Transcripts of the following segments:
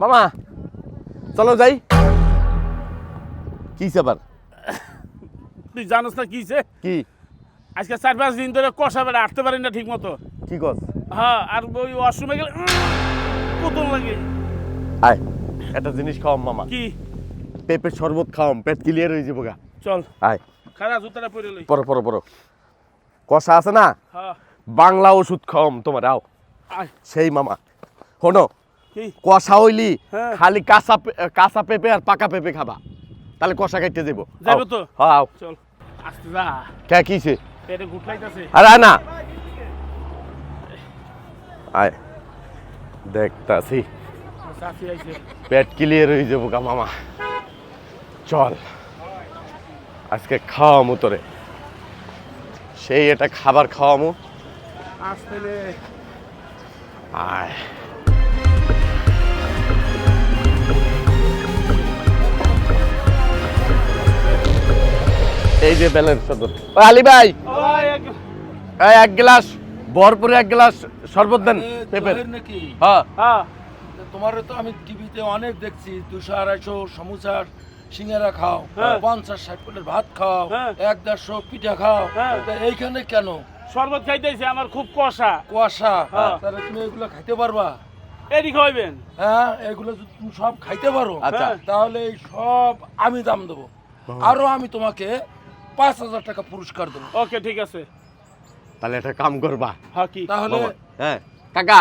মামা চলো যাই। কি আবার তুই জানোস না কিছে কি? আজকে চার পাঁচ দিন ধরে কষা বেড়া আটতে পারি না ঠিক মতো কি কস? হ্যাঁ আর ওই ওয়াশরুমে গেলে কতন লাগে। আয় একটা জিনিস খাওয়াম মামা। কি? পেঁপের শরবত খাওয়াম পেট ক্লিয়ার হয়ে যাব গা। চল। আয়। খারা জুতাটা পরে লই। পরো পরো পরো। কষা আছে না? হ্যাঁ। বাংলা ওষুধ খাওয়াম তোমার আও। আয়। সেই মামা। শোনো কি কষা হইলি হ্যাঁ। খালি কাঁচা কাঁচা পেঁপে আর পাকা পেঁপে খাবা। তাহলে কষা খাইতে যাব যাইবো তো? হ্যাঁ চল আসতে যা। কে কিছে? পেটে গুটলাইতেছে আরে না। আয়। দেখতাছি। পেট ক্লিয়ার হয়ে যাব গা মামা। চল। আজকে খাওয়ামু তোরে। সেই এটা খাবার খাওয়ামু। আয়। এই যে ব্যালেন্স শরবত ও আলী ভাই। ওই এক- গ্লাস ভরপুরে এক গ্লাস শরবত দেন পেঁপের। নাকি? হ্যাঁ। হ্যাঁ। তোমার তো আমি টিভিতে অনেক দেখছি দুশো আড়াইশো সমুচার সিঙ্গারা খাও হ্যাঁ। পঞ্চাশ ষাট প্লেট ভাত খাও হ্যাঁ। এক দেড়শো পিঠা খাও হ্যাঁ। এইখানে কেন? শরবত খাইতেছে আমার খুব কষা কুয়াশা? হ্যাঁ। তাহলে তুমি এগুলো খাইতে পারবা? এডি খাইবেন হ্যাঁ এগুলো যদি তুমি সব খাইতে পারো আচ্ছা। হ্যাঁ, তাহলে সব আমি দাম দেবো। আরও আমি তোমাকে পাঁচ হাজার টাকা পুরস্কার দেবো। ওকে ঠিক আছে। তাহলে একটা কাম করবা। হ্যাঁ কি? তাহলে হ্যাঁ। কাকা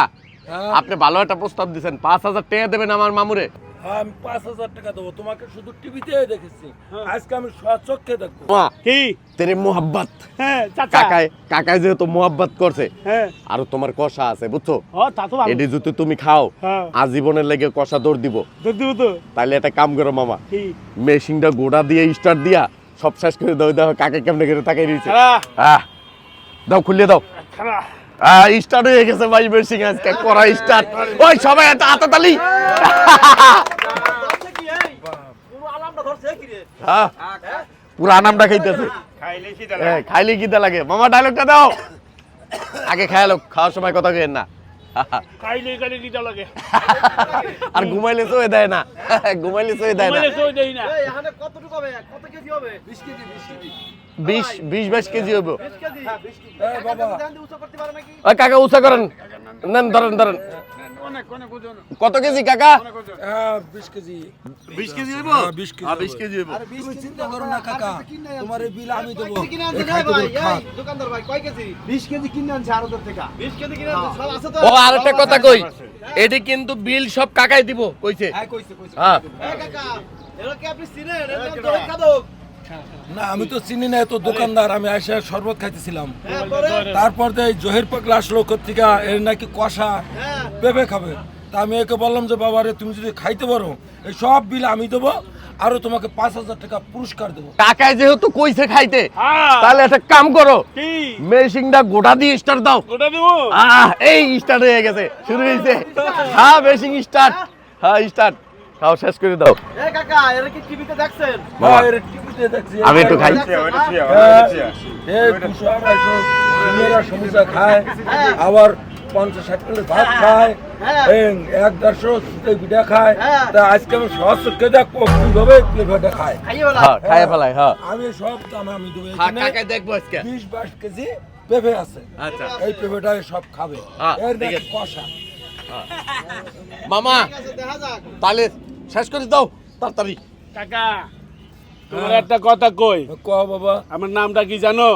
হ্যাঁ, আপনি ভালো একটা প্রস্তাব দিচ্ছেন পাঁচ হাজার টাকা দেবেন আমার মামুরে। হ্যাঁ, আমি পাঁচ হাজার টাকা দেবো। তোমাকে শুধু টিভিতে দেখেছি। হ্যাঁ। আজকে আমি স্বচক্ষে দেখব। মা কি? তেরে মোহাব্বত। হ্যাঁ কাকায় কাকায় যেহেতু মোহাব্বত করছে হ্যাঁ। আর তোমার কষা আছে বুঝছ? এটি যদি তুমি খাও আজীবনের লেগে কষা দৌড় দিব। দুধ দিব তো। তাহলে একটা কাম করো মামা। মেশিনটা গোড়া দিয়ে স্টার্ট দিয়া সব শেষ করে দাও দাও কাকে কেমনে করে তাকাই দিয়েছে। আহ দাও খুলে দাও। স্টার্ট হয়ে গেছে ভাই মেশিন আজকে করা স্টার্ট ওই সবাই একটা হাতাতালি। হ্যাঁ পুরো আনামটা খাইতেছে। খাইলে কি হ্যাঁ, খাইলে কিতা লাগে। মামা ডায়লগটা দাও। আগে খায়ালো খাওয়ার সময় কথা কেন না। খাইলে খাইলে কি লাগে? আর ঘুমাইলে সয়ে দেয় না। ঘুমাইলে সয়ে দেয় না। ঘুমাইলে সই না। এখানে কতটুকু হবে? কত কেজি হবে? বিশ কেজি বিশ কেজি। বিশ বিশ বাইশ কেজি দিয়ে নাকি? ওই কাকা উঁচা করেন। নেন ধরেন ধরেন। কত কেজি কাকা? হ্যাঁ বিশ কেজি। বিশ কেজি হ্যাঁ, 20 কেজি হ্যাঁ, বিশ কেজি চিন্তা করো না কাকা। তোমার এই বিল আমি দেবো। দোকানদার ভাই কয় কেজি? বিশ কেজি কিনে আনছে আরও থেকে। বিশ কেজি কিনে আনছে সব আছে তো? ও আর একটা কথা কই এটি কিন্তু বিল সব কাকাই দিব কইছে। হ্যাঁ, কইছে, কইছে, হ্যাঁ। কাকা এরা কি আপনি চিনেন? এর না আমি তো চিনি না এত দোকানদার আমি এসে শরবত খাইতেছিলাম। হ্যাঁ তারপর এই জহির পাকলা আসলো থেকে এর নাকি কষা হ্যাঁ। পেঁপে খাবে। তা আমি একে বললাম যে বাবা রে তুমি যদি খাইতে পারো এই সব বিল আমি দেবো আরও তোমাকে পাঁচ হাজার টাকা পুরস্কার দেবো। কাকাই যেহেতু কইছে খাইতে হ্যাঁ। তাহলে একটা কাম করো। কি? মেশিনটা গোটা দিয়ে স্টার্ট দাও। গোটা দেবো? আহ এই স্টার্ট হয়ে গেছে শুরু হয়েছে হ্যাঁ মেশিন স্টার্ট হ্যাঁ স্টার্ট খাও শেষ করে দাও। এই কাকা এরা কি টিভিতে দেখছেন? হ্যাঁ। আমি একটু খাই। হ্যাঁ, সমুচা খায় আবার পঞ্চাশ ষাট প্লেট ভাত খায় হ্যাঁ। এক দেড়শো সুতে পিঠা খায়। হ্যাঁ। তা আজকে আমি সহজ চোখে দেখব কীভাবে প্লেটটা খায়। হ্যাঁ হ্যাঁ। আমি সব দাম আমি দেবো হ্যাঁ দেখব আজকে? বিশ বাইশ কেজি পেঁপে আছে। আচ্ছা। এই পেঁপেটা সব খাবে। হ্যাঁ, এর কষা। মামা তাহলে শেষ করে দাও তাড়াতাড়ি। কাকা। তোমার একটা কথা কই? ক বাবা। আমার নামটা কি জানো?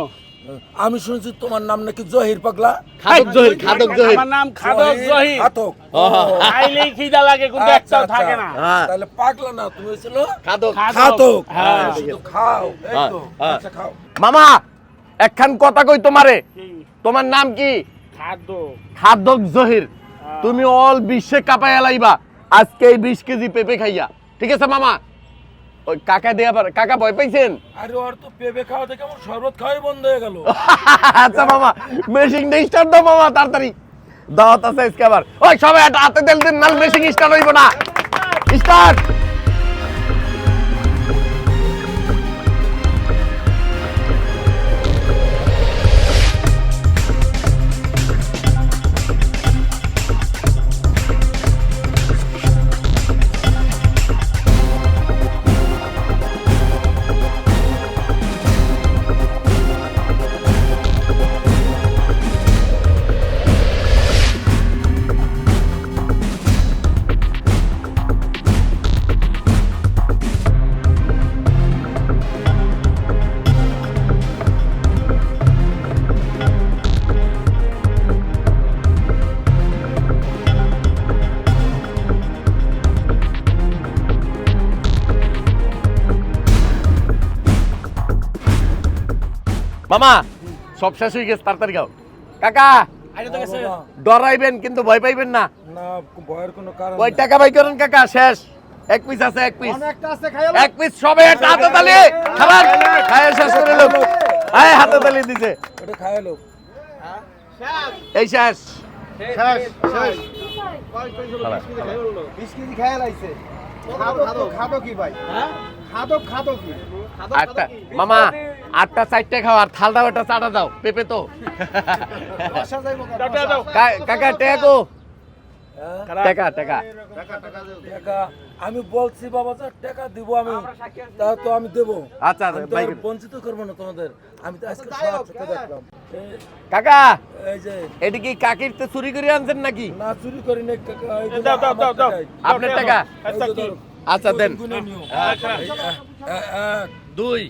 আমি শুনছি তোমার নাম নাকি জহির পাগলা। খাদক জহির খাদক জহির। আমার নাম খাদক জহি খাতক ও, হ্যাঁ। খাইলেই খিদা লাগে কিন্তু আচ্ছা, একটাও আচ্ছা। থাকে না। হ্যাঁ। তাহলে পাগলা না তুমি ছিল খাদক। খাতক হ্যাঁ শুধু খাও এই তো। হ্যাঁ। আচ্ছা খাও। মামা একখান কথা কই তোমারে। তোমার নাম কি? খাদ্য খাদক জহির। তুমি অল বিশ্বে কাপাই এলাইবা আজকে এই বিশ কেজি পেঁপে খাইয়া। ঠিক আছে মামা? ওই কাকা দিয়ে আবার কাকা ভয় পাইছেন? আরে ওর তো পেবে খাওয়া থেকে আমার শরবত খাওয়াই বন্ধ হয়ে গেল। আচ্ছা মামা মেশিন স্টার্ট দাও মামা তাড়াতাড়ি। দাওয়াত আছে আজকে আবার। ওই সবাই হাতে তেল দিন নাল মেশিন স্টার্ট হইব না। স্টার্ট মামা সব শেষ হয়ে গেছে তাড়াতাড়ি গাও কাকা ডরাইবেন কিন্তু ভয় পাইবেন না। না ভয়ের কোনো কারণ ওই টাকা বাই করেন কাকা শেষ। এক পিস আছে এক পিস এক পিস সবে হাতে তালি। খাবার? খায় শেষ করে লোক হ্যাঁ হাতে তালি দিছে। ওটা এই শেষ। শেষ শেষ। বিশ কেজি লাইছে। তো খাদো কি ভাই? খাদক খাদো আটটা। মামা আটটা চারটে খাও আর থাল দাও একটা চাটা দাও পেপে তো। কাকা টেকো। হ্যাঁ? আমি বলছি বাবা স্যার টাকা দিব আমি তা তো আমি দেবো। আচ্ছা তো বঞ্চিত করব না তোমাদের। আমি তো আজকে চোখে দেখলাম। কাকা! এই যে এটা কি কাকির তো চুরি করে আনছেন নাকি? না চুরি করি না টাকাই। আপনার টাকা? আচ্ছা দেন। দুই।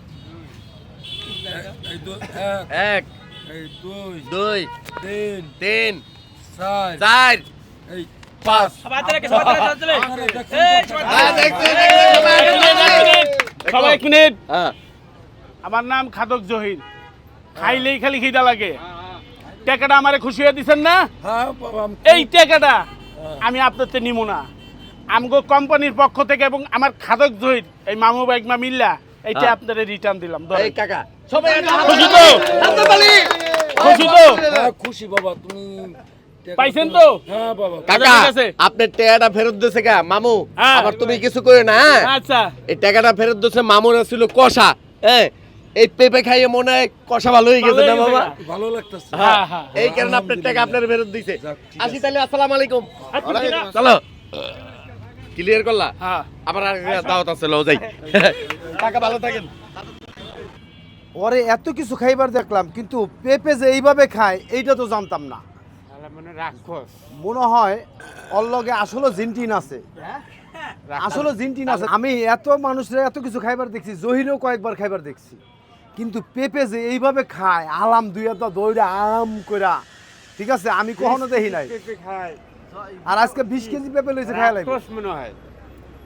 এক, দুই তিন তিন চার পাঁচ। সবাই? হ্যাঁ, এক মিনিট, হ্যাঁ। আমার নাম খাদক জহির। খাইলেই খালি খিদা লাগে। টাকাটা আমারে খুশি হয়ে দিছেন না? হ্যাঁ এই টাকাটা আমি আপনার তে নিব না। আমগো কোম্পানির পক্ষ থেকে এবং আমার খাদক জহির এই মামু বাইকমা মিল্লা এইটা হ্যাঁ। আপনারা রিটার্ন দিলাম। এই কাকা। সবাই খুশি তো? খুশি তো? হ্যাঁ, খুশি বাবা তুমি পাইছেন তো? হ্যাঁ বাবা। কাকা। আপনার টাকাটা ফেরত দিয়েছে গা মামু। হ্যাঁ। আবার তুমি কিছু করে না? আচ্ছা। এই টাকাটা ফেরত দিয়েছে মামুর ছিল কষা হ্যাঁ? এই পেঁপে খাইয়ে মনে হয় কষা ভালো হয়ে গেছে না গেছে। ভালো লাগতেছে। হ্যাঁ হ্যাঁ এই কারণে আপনার টাকা আপনার ফেরত দিছে আসি তাহলে আসসালামু আলাইকুম। আচ্ছা, চলো। ক্লিয়ার করলা? হ্যাঁ। আবার আর দাওয়াত আছে লও যাই। টাকা ভালো থাকেন। ওরে এত কিছু খাইবার দেখলাম কিন্তু পেঁপে যে এইভাবে খায় এইটা তো জানতাম না। মনে হয় ওর লগে আসলে জিনটিন আছে। আসলে জিনটিন আছে। আমি এত মানুষরা এত কিছু খাইবার দেখছি জহিরও কয়েকবার খাইবার দেখছি। কিন্তু পেঁপে যে এইভাবে খায় আলাম দুই একটা দইরা আম কইরা। ঠিক আছে? আমি কখনো দেখি নাই। আর আজকে বিশ কেজি পেঁপে লইছে খাইলাই মনে হয়।